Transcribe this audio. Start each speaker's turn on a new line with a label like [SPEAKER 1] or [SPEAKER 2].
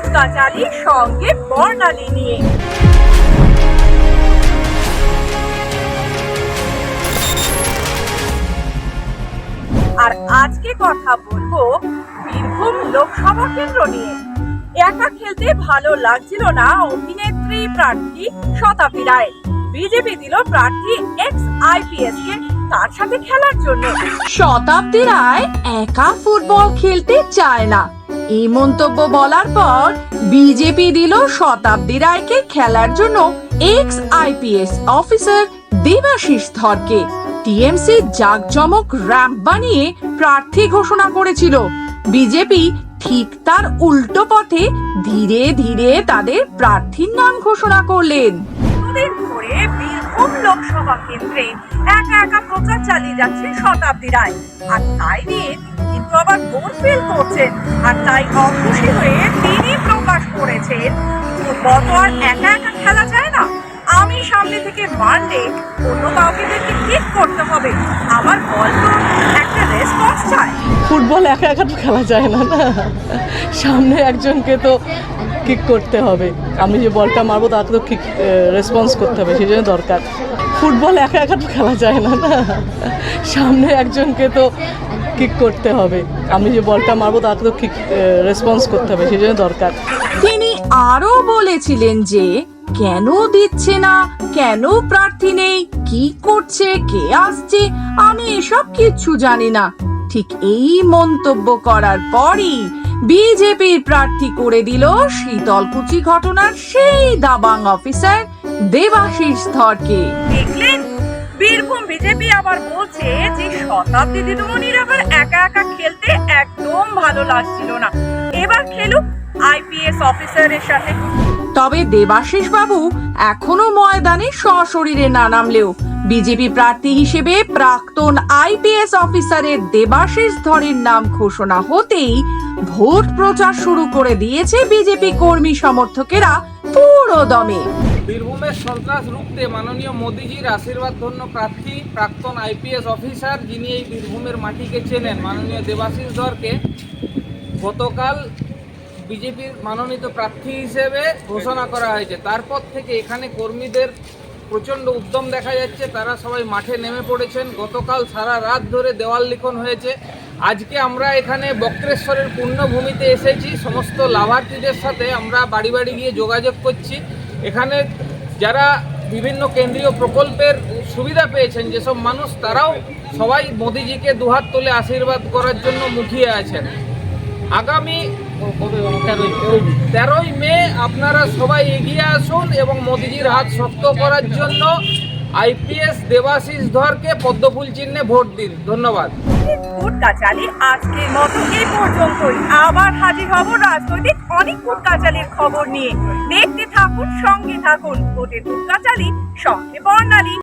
[SPEAKER 1] কুটকা চালি সঙ্গে বর্ণালী নিয়ে। আর আজকে কথা বলব বীরভূম লোকসভা কেন্দ্র নিয়ে। একা খেলতে ভালো লাগছিল না অভিনেত্রী প্রার্থী শতাব্দী রায়। বিজেপি দিল প্রার্থী এক্স আইপিএস কে তার সাথে খেলার জন্য।
[SPEAKER 2] শতাব্দী রায় একা ফুটবল খেলতে চায় না। এই মন্তব্য বলার পর বিজেপি দিল শতাব্দী রায়কে খেলার জন্য এক্স আইপিএস অফিসার দেবাশিস ধরকে। টিএমসি জাকজমক র্যাম্প বানিয়ে প্রার্থী ঘোষণা করেছিল। বিজেপি ঠিক তার উল্টো পথে ধীরে ধীরে তাদের প্রার্থীর নাম ঘোষণা করলেন।
[SPEAKER 1] দুদিন ধরে বীরভূম লোকসভা কেন্দ্রে একা একা প্রচার চালিয়ে যাচ্ছেন শতাব্দী রায়। আর তাই নিয়ে কিন্তু আবার বোর ফিল করছেন। আর তাই অখুশি হয়ে তিনি প্রকাশ করেছেন ফুটবল তো আর একা একা খেলা যায় না? আমি সামনে থেকে মারলে অন্য কাউকে দেখে ঠিক করতে
[SPEAKER 3] ফুটবল একা একা তো খেলা যায় না না? সামনে একজনকে তো কিক করতে হবে। আমি যে বলটা মারবো তাকে তো কিক রেসপন্স করতে হবে, সেই জন্য দরকার। ফুটবল একা একা তো খেলা যায় না না? সামনে একজনকে তো কিক করতে হবে। আমি যে বলটা মারবো তাকে তো কিক রেসপন্স করতে হবে, সেই জন্য দরকার।
[SPEAKER 2] তিনি আরও বলেছিলেন যে, কেন দিচ্ছে না, কেন প্রার্থী নেই, কি করছে, কে আসছে, আমি এসব কিচ্ছু জানি না। ঠিক এই মন্তব্য করার পরই বিজেপির প্রার্থী করে দিল শীতলকুচি ঘটনার সেই দাবাং অফিসার দেবাশিস ধরকে।
[SPEAKER 1] দেখলেন? বীরভূম বিজেপি আবার বলছে যে শতাব্দী দিদিমণির আবার একা একা খেলতে একদম ভালো লাগছিল না। এবার খেলুক আইপিএস অফিসারের সাথে।
[SPEAKER 2] তবে দেবাশিস বাবু এখনও ময়দানে সশরীরে না নামলেও বিজেপি প্রার্থী হিসেবে প্রাক্তন আইপিএস অফিসারের দেবাশিস ধরের নাম ঘোষণা হতেই ভোট প্রচার শুরু করে দিয়েছে বিজেপি কর্মী সমর্থকেরা পুরো দমে।
[SPEAKER 4] বীরভূমের সন্ত্রাস রুখতে মাননীয় মোদিজির আশীর্বাদ ধন্য প্রার্থী, প্রাক্তন আইপিএস অফিসার যিনি এই বীরভূমের মাটিকে চেনেন, মাননীয় দেবাশিস ধরকে। গতকাল বিজেপির মনোনীত প্রার্থী হিসেবে ঘোষণা করা হয়েছে। তারপর থেকে এখানে কর্মীদের প্রচণ্ড উদ্যম দেখা যাচ্ছে, তারা সবাই মাঠে নেমে পড়েছেন। গতকাল সারা রাত ধরে দেওয়াল লিখন হয়েছে। আজকে আমরা এখানে বক্রেশ্বরের পূর্ণভূমিতে এসেছি। সমস্ত লাভার্থীদের সাথে আমরা বাড়ি বাড়ি গিয়ে যোগাযোগ করছি। এখানে যারা বিভিন্ন কেন্দ্রীয় প্রকল্পের সুবিধা পেয়েছেন, যেসব মানুষ, তারাও সবাই মোদিজিকে দুহাত তুলে আশীর্বাদ করার জন্য মুখিয়ে আছেন। আগামী তেরোই মে আপনারা সবাই এগিয়ে আসুন এবং মোদিজির হাত শক্ত করার জন্য আইপিএস দেবাশিস ধরকে পদ্মফুল চিহ্নে ভোট দিন। ধন্যবাদ।
[SPEAKER 1] কুটকাচালি আজকের মতো এই পর্যন্তই। আবার হাজির হব রাজনৈতিক অনেক কুটকাচালির খবর নিয়ে। দেখতে থাকুন, সঙ্গে থাকুন। ভোটের কুটকাচালি সঙ্গে বর্ণালী।